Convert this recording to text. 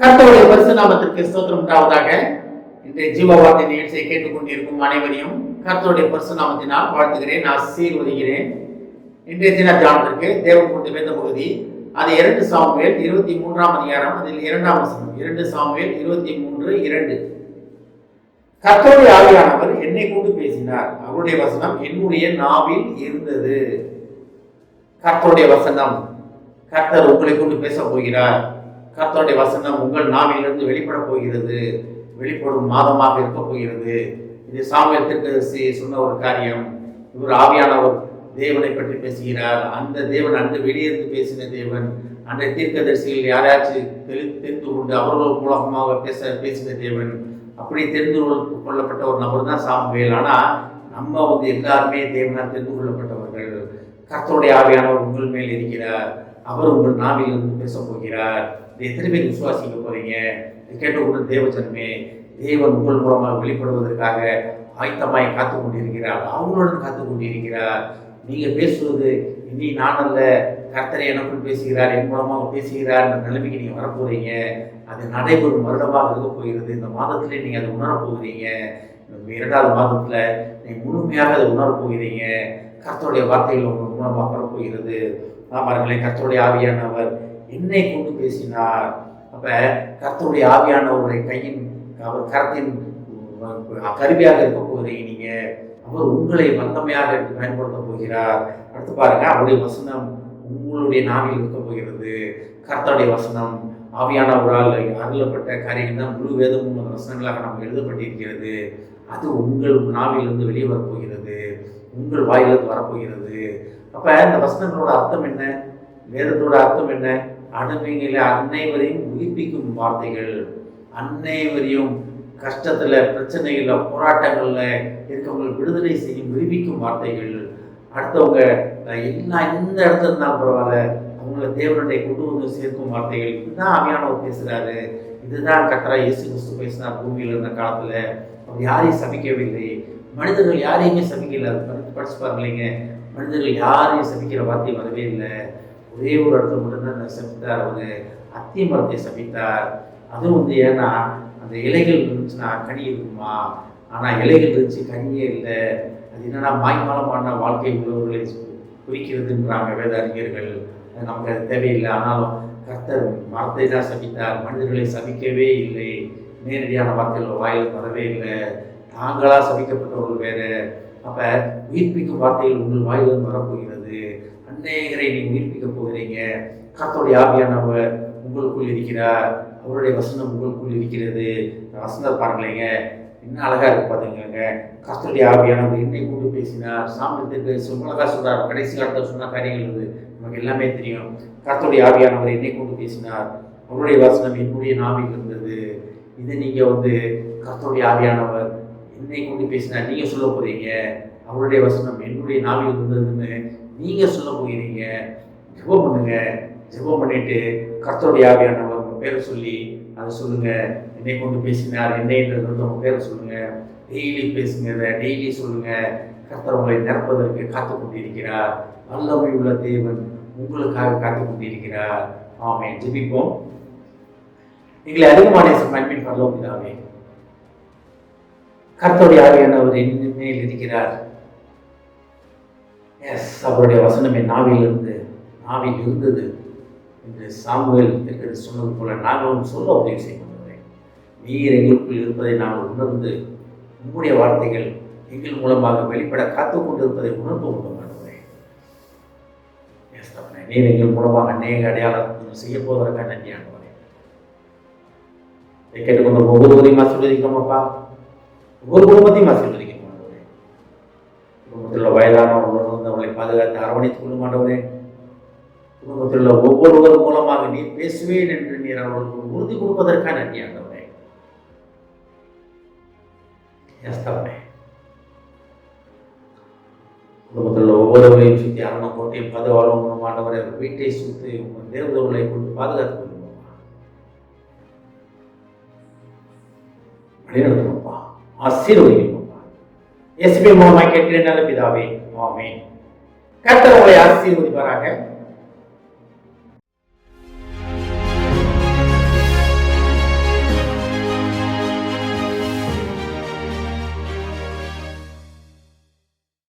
நாமத்திற்கு ஸ்தோத்திரம். உண்டாவதாக இன்றைய ஜீவ வார்த்தை நிகழ்ச்சியை கேட்டுக்கொண்டிருக்கும் அனைவரையும் கர்த்தருடைய பரிசு நாமத்தினால் வாழ்த்துகிறேன் ஆசீர்வதிக்கிறேன் இன்றைய தின தியானத்திற்கு தேவன் வேந்த பகுதி அது இரண்டு சாமுவேல் இருபத்தி மூன்றாம் அதிகாரம் அதில் இரண்டாம் வசனம். இரண்டு சாமுவேல் இருபத்தி மூன்று இரண்டு. கர்த்தருடைய ஆவியானவர் என்னை கொண்டு பேசினார். அவருடைய வசனம் என்னுடைய நாவில் இருந்தது. கர்த்தருடைய வசனம். கர்த்தர் உங்களை கொண்டு பேச போகிறார். கர்த்தருடைய வசனம் உங்கள் நாவிலிருந்து வெளிப்பட போகிறது வெளிப்படும் மாதமாக இருக்க போகிறது. இது சாமியத்திற்கு சொன்ன ஒரு காரியம். இவர் ஆவியானவர் தேவனை பற்றி பேசுகிறார். அந்த தேவன் அன்று வெளியிருந்து பேசின தேவன் அந்த தீர்க்கதரிசிகள் யாராச்சும் தெரி தெரிந்து கொண்டு அவர்கள் மூலகமாக பேச பேசின தேவன் அப்படி தெரிந்து கொள்ள- கொள்ளப்பட்ட ஒரு நபர் தான் சாமுவேல். ஆனால் நம்ம வந்து எல்லாருமே தேவனால் தெரிந்து கொள்ளப்பட்டவர்கள். கர்த்தருடைய ஆவியானவர் உங்கள் மேல் இருக்கிறார். அவர் உங்கள் நாவிலிருந்து பேச போகிறார் இதை எத்தனை பேர் விசுவாசிக்க போறீங்க? இதை உங்கள் தேவச்சனமே தேவன் உங்கள் மூலமாக வெளிப்படுவதற்காக ஆயத்தமாய் காத்து கொண்டிருக்கிறார் அவங்களுடன் காத்து கொண்டிருக்கிறார் நீங்க பேசுவது இனி நான் அல்ல கர்த்தரை எனக்குள் பேசுகிறார் என் மூலமாக பேசுகிறார் என்ற நிலைமைக்கு நீங்க வரப்போறீங்க. அது நடைபெறும் வருடமாக இருக்க போகிறது. இந்த மாதத்திலே நீங்க அதை உணர போகிறீங்க. இரண்டாவது மாதத்துல நீங்கள் முழுமையாக அதை உணர போகிறீங்க. கர்த்தருடைய வார்த்தைகள் உங்கள் மூலமாக வரப்போகிறது பாருங்களேன் கர்த்தருடைய ஆவியானவர் என்னை கொண்டு பேசினார். அப்போ கர்த்தருடைய ஆவியானவருடைய கையின் அவர் கரத்தின் கருவியாக இருக்க போகிறீங்க நீங்கள் அவர் உங்களை வல்லமையாக பயன்படுத்த போகிறார். அடுத்து பாருங்க அவருடைய வசனம் உங்களுடைய நாவில் இருக்க போகிறது. கர்த்தருடைய வசனம் ஆவியானவரால் அருளப்பட்ட காரியங்கள் தான் முழு வேதமும் வசனங்களாக நமக்கு எழுதப்பட்டிருக்கிறது. அது உங்கள் நாவிலிருந்து வெளியே வரப்போகிறது உங்கள் வாயிலிருந்து வரப்போகிறது அப்ப இந்த வசனங்களோட அர்த்தம் என்ன? வேதத்தோட அர்த்தம் என்ன? அனுப்பிங்கள அன்னைவரையும் உயிர்ப்பிக்கும் வார்த்தைகள். அன்னைவரையும் கஷ்டத்துல பிரச்சனைகள்ல போராட்டங்கள்ல இருக்கவங்களை விடுதலை செய்யும் விடுவிக்கும் வார்த்தைகள். அடுத்தவங்க அஹ், எல்லா எந்த இடத்துல இருந்தாலும் பரவாயில்ல அவங்கள தேவனுடைய கொண்டு வந்து சேர்க்கும் வார்த்தைகள். இதுதான் அவியானவர் பேசுறாரு. இதுதான் கத்தரா இயேசு கிறிஸ்து பேசினார் பூமியில் இருந்த காலத்துல. அவர் யாரையும் சபிக்கவில்லை. மனிதர்கள் யாரையுமே சபிக்கல. படிச்சு பாருங்க மனிதர்கள் யாரையும் சபிக்கிற வார்த்தை வரவே இல்லை. ஒரே ஒரு இடத்துல மட்டும்தான் சபித்தார். அவங்க அத்தி மரத்தை சபித்தார். அதுவும் வந்து ஏன்னா அந்த இலைகள் இருந்துச்சுன்னா கனி இருக்குமா? ஆனால் இலைகள் இருந்துச்சு கனியே இல்லை. அது என்னன்னா மாய்மாலமான வாழ்க்கை உள்ளவர்களை குறிக்கிறதுன்றாங்க வேத அறிஞர்கள் அது நமக்கு அது தேவையில்லை. ஆனாலும் கர்த்தர் மரத்தை தான் சபித்தார். மனிதர்களை சபிக்கவே இல்லை. நேரடியான வார்த்தைகள் வாயில் வரவே இல்லை. தாங்களாக சபிக்கப்பட்டவர்கள் வேறு. அப்போ உயிர்ப்பிக்கும் வார்த்தைகள் உங்கள் வாயிலும் வரப்போகிறது. அநேகரை நீங்கள் உயிர்ப்பிக்க போகிறீங்க. கத்தோடைய ஆவியானவர் உங்களுக்குள் இருக்கிறார். அவருடைய வசனம் உங்களுக்குள் இருக்கிறது. இந்த வசனத்தை பாருங்களேங்க. என்ன அழகா இருக்கு பாத்தீங்களேங்க. கர்த்தருடைய ஆவியானவர் என்னை கூட்டு பேசினார். சாமியத்துக்கு சும்மழகா சொல்றார் கடைசி காலத்தில் சொன்ன காரியங்கள் இது. நமக்கு எல்லாமே தெரியும். கர்த்தருடைய ஆவியானவர் என்னை கூட்டு பேசினார். அவருடைய வசனம் என்னுடைய நாவில் இருந்தது. இதை நீங்க வந்து கர்த்தருடைய ஆவியானவர் என்னை கொண்டு பேசினா நீங்க சொல்ல போறீங்க. அவருடைய வசனம் என்னுடைய நாவில் இருந்ததுன்னு நீங்க சொல்ல போகிறீங்க. ஜெபம் பண்ணுங்க. ஜெபம் பண்ணிட்டு கர்த்தருடைய ஆவியானவர் உங்க பேரை சொல்லி அதை சொல்லுங்க. என்னை கொண்டு பேசினார். என்னைன்றது உங்க பேரை சொல்லுங்க. டெய்லி பேசுங்க டெய்லி சொல்லுங்க. கர்த்தர் உங்களை நிரப்பதற்கு காத்து கொண்டிருக்கிறார். வல்லமை உள்ள தேவன் உங்களுக்காக காத்து கொண்டிருக்கிறார். ஆமே ஜெபிப்போம். எங்களை அதிகமான மண்பின் பரலோக பிதாவே கர்த்தருடைய ஆவியானவர் என் மேல் இருக்கிறார். எஸ் அவருடைய வசனம் என் நாவில் நாவில் இருந்தது என்று சாமுவேல் இருக்கிறது சொன்னது போல நாங்களும் சொல்ல உதவி செய்ய நீர் எங்களுக்குள் இருப்பதை நாங்கள் உணர்ந்து உங்களுடைய வார்த்தைகள் எங்கள் மூலமாக வெளிப்பட காத்து கொண்டிருப்பதை உணர்ந்து கொண்டு பண்ணுகிறேன் எஸ் நீர் எங்கள் மூலமாக அநேக அடையாளம் செய்ய போவதற்காக நன்றி ஆண்டுகிறேன் இதை கேட்டுக்கொண்டு ஒவ்வொருவரையும் ஆசீர்வதிக்கிறோமப்பா ஒவ்வொரு குடும்பத்தையும் ஆசீர்வதிக்க மாட்டவரே குடும்பத்தில் உள்ள வயதானவர்கள் வந்து அவர்களை பாதுகாத்து அரவணைத்துக் கொள்ள மாட்டவரே குடும்பத்தில் உள்ள ஒவ்வொருவர் மூலமாக நீ பேசுவேன் என்று நீர் அவர்களுக்கு உறுதி கொடுப்பதற்காக நன்றி ஆண்டவரே. குடும்பத்தில் உள்ள ஒவ்வொருவரையும் சுற்றி அரணம் கோட்டையும் பாதுகாவலும் ஆண்டவரை வீட்டை சுற்றி உங்கள் தேவதவர்களை கொண்டு பாதுகாத்துக் கொள்ளுவோம் வழிநடத்துங்கப்பா ஆசீர்வதிங்கப்பா எஸ்பி மூலமாக கேட்கிறேன் நல்ல பிதாவே ஆமே கர்த்தர் உங்களை ஆசீர்வதிப்பாராக.